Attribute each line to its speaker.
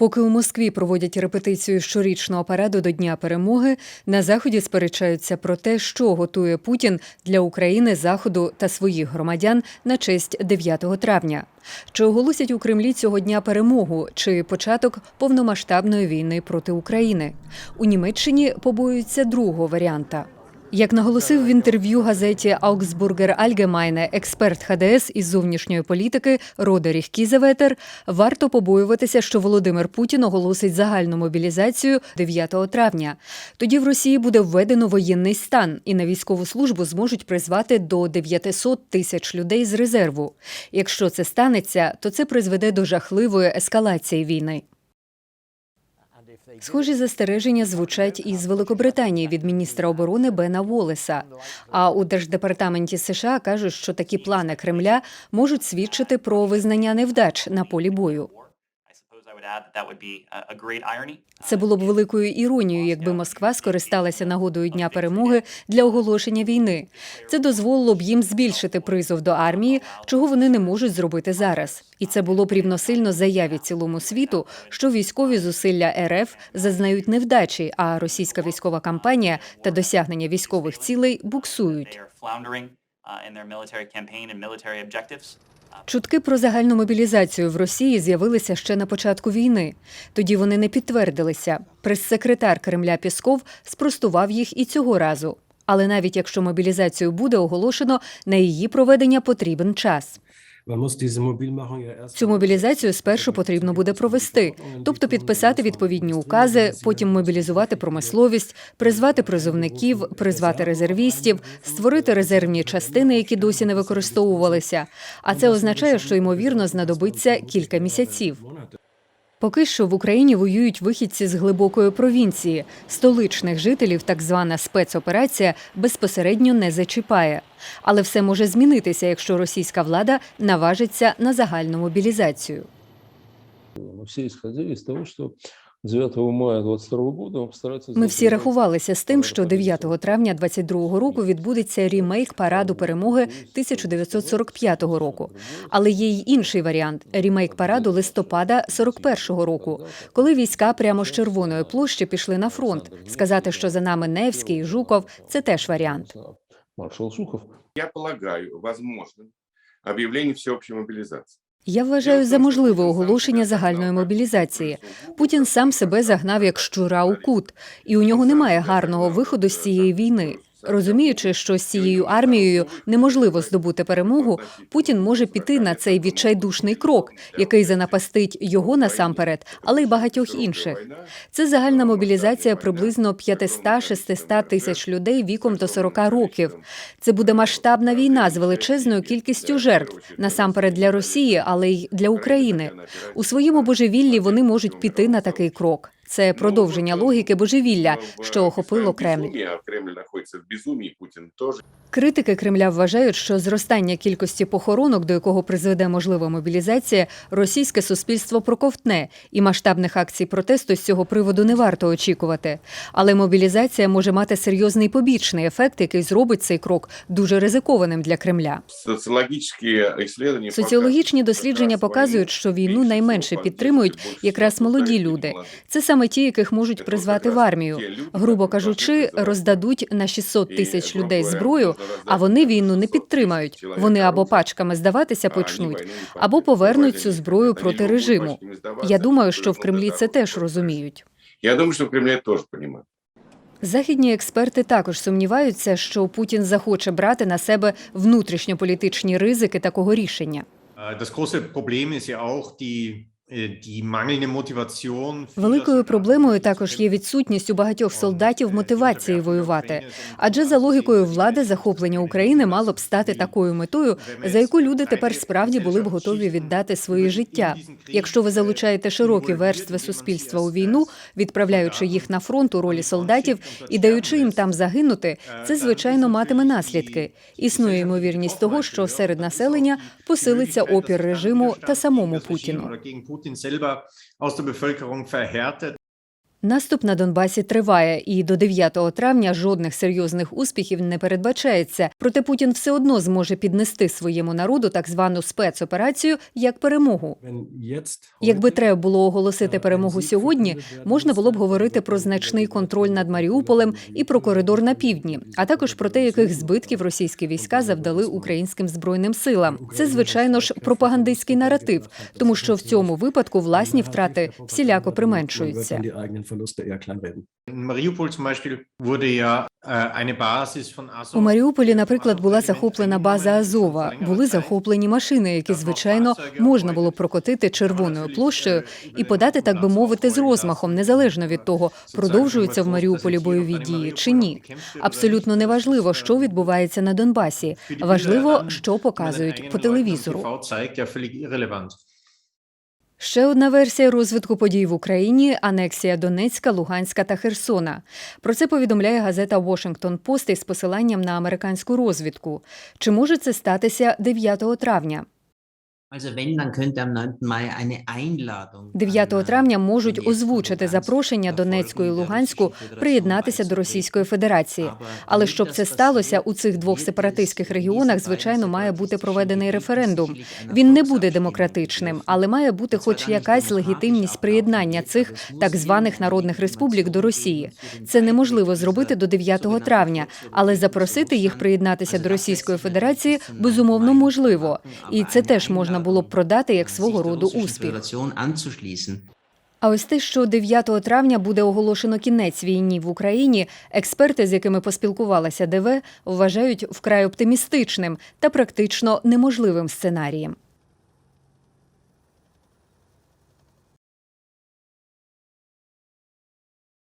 Speaker 1: Поки у Москві проводять репетицію щорічного параду до Дня перемоги, на заході сперечаються про те, що готує Путін для України, Заходу та своїх громадян на честь 9 травня. Чи оголосять у Кремлі цього дня перемогу, чи початок повномасштабної війни проти України? У Німеччині побоюються другого варіанта. Як наголосив в інтерв'ю газеті Augsburger Allgemeine експерт ХДС із зовнішньої політики Родеріх Кізеветер, варто побоюватися, що Володимир Путін оголосить загальну мобілізацію 9 травня. Тоді в Росії буде введено воєнний стан, і на військову службу зможуть призвати до 900 тисяч людей з резерву. Якщо це станеться, то це призведе до жахливої ескалації війни. Схожі застереження звучать із Великобританії від міністра оборони Бена Волеса. А у держдепартаменті США кажуть, що такі плани Кремля можуть свідчити про визнання невдач на полі бою. Це було б великою іронією, якби Москва скористалася нагодою дня перемоги для оголошення війни. Це дозволило б їм збільшити призов до армії, чого вони не можуть зробити зараз. І це було б рівносильно заяві цілому світу, що військові зусилля РФ зазнають невдачі, а російська військова кампанія та досягнення військових цілей буксують. Чутки про загальну мобілізацію в Росії з'явилися ще на початку війни. Тоді вони не підтвердилися. Прес-секретар Кремля Пісков спростував їх і цього разу. Але навіть якщо мобілізацію буде оголошено, на її проведення потрібен час. Цю мобілізацію спершу потрібно буде провести, тобто підписати відповідні укази, потім мобілізувати промисловість, призвати призовників, призвати резервістів, створити резервні частини, які досі не використовувалися. А це означає, що ймовірно знадобиться кілька місяців. Поки що в Україні воюють вихідці з глибокої провінції. Столичних жителів так звана спецоперація безпосередньо не зачіпає. Але все може змінитися, якщо російська влада наважиться на загальну мобілізацію.
Speaker 2: Мы все з из того, что 9 мая 22 года постараются...
Speaker 1: Ми всі рахувалися з тим, що 9 травня 22 року відбудеться рімейк параду перемоги 1945 року. Але є й інший варіант рімейк параду листопада 41 року, коли війська прямо з Червоної площі пішли на фронт. Сказати, що за нами Невський, Жуков це теж варіант.
Speaker 2: Маршал Жуков.
Speaker 3: Я полагаю возможным объявление всеобщей мобилизации.
Speaker 1: Я вважаю за можливе оголошення загальної мобілізації. Путін сам себе загнав як щура у кут, і у нього немає гарного виходу з цієї війни. Розуміючи, що з цією армією неможливо здобути перемогу, Путін може піти на цей відчайдушний крок, який занапастить його насамперед, але й багатьох інших. Це загальна мобілізація приблизно 500-600 тисяч людей віком до 40 років. Це буде масштабна війна з величезною кількістю жертв, насамперед для Росії, але й для України. У своєму божевіллі вони можуть піти на такий крок. Це продовження логіки божевілля, що охопило Кремль.
Speaker 3: Кремль находится в безумии, Путин тоже.
Speaker 1: Критики Кремля вважають, що зростання кількості похоронок, до якого призведе можлива мобілізація, російське суспільство проковтне, і масштабних акцій протесту з цього приводу не варто очікувати. Але мобілізація може мати серйозний побічний ефект, який зробить цей крок дуже ризикованим для Кремля. Соціологічні
Speaker 3: показывают,
Speaker 1: дослідження показують, що війну найменше підтримують якраз молоді люди. Це саме ті, яких можуть призвати в армію. Грубо кажучи, роздадуть на 600 тисяч людей зброю, а вони війну не підтримають. Вони або пачками здаватися почнуть, або повернуть цю зброю проти режиму. Я думаю, що в Кремлі це теж розуміють.
Speaker 3: Я думаю, что в Кремле тоже понимают.
Speaker 1: Західні експерти також сумніваються, що Путін захоче брати на себе внутрішньополітичні ризики такого рішення.
Speaker 4: Das große Problem ist ja auch die, vieler
Speaker 1: Великою проблемою також є відсутність у багатьох солдатів мотивації воювати. Адже за логікою влади захоплення України мало б стати такою метою, за яку люди тепер справді були б готові віддати свої життя. Якщо ви залучаєте широкі верстви суспільства у війну, відправляючи їх на фронт у ролі солдатів і даючи їм там загинути, це звичайно матиме наслідки. Існує ймовірність того, що серед населення посилиться опір режиму та самому Путіну.
Speaker 4: Putin selber aus der Bevölkerung verhärtet.
Speaker 1: Наступ на Донбасі триває, і до 9 травня жодних серйозних успіхів не передбачається. Проте Путін все одно зможе піднести своєму народу так звану спецоперацію як перемогу. Якби треба було оголосити перемогу сьогодні, можна було б говорити про значний контроль над Маріуполем і про коридор на півдні, а також про те, яких збитків російські війська завдали українським збройним силам. Це звичайно ж пропагандистський наратив, тому що в цьому випадку власні втрати всіляко применшуються.
Speaker 4: In Mariupol zum Beispiel wurde ja äh.
Speaker 1: У Маріуполі, наприклад, була захоплена база Азова. Були захоплені машини, які звичайно можна було прокотити червоною площею і подати, так би мовити, з розмахом, незалежно від того, продовжуються в Маріуполі бойові дії чи ні. Абсолютно неважливо, що відбувається на Донбасі. Важливо, що показують по телевізору. Ще одна версія розвитку подій в Україні анексія Донецька, Луганська та Херсона. Про це повідомляє газета Washington Post із посиланням на американську розвідку. Чи може це статися 9 травня?
Speaker 5: 9. Mai eine Einladung
Speaker 1: 9
Speaker 5: an,
Speaker 1: травня можуть озвучити запрошення Донецьку і Луганську приєднатися до Російської Федерації. Але щоб це сталося, у цих двох сепаратистських регіонах, звичайно, має бути проведений референдум. Він не буде демократичним, але має бути хоч якась легітимність приєднання цих так званих народних республік до Росії. Це неможливо зробити до 9 травня, але запросити їх приєднатися до Російської Федерації безумовно можливо. І це теж можна було б продати як свого роду успіх. А ось те, що 9 травня буде оголошено кінець війні в Україні, експерти, з якими поспілкувалася ДВ, вважають вкрай оптимістичним та практично неможливим сценарієм.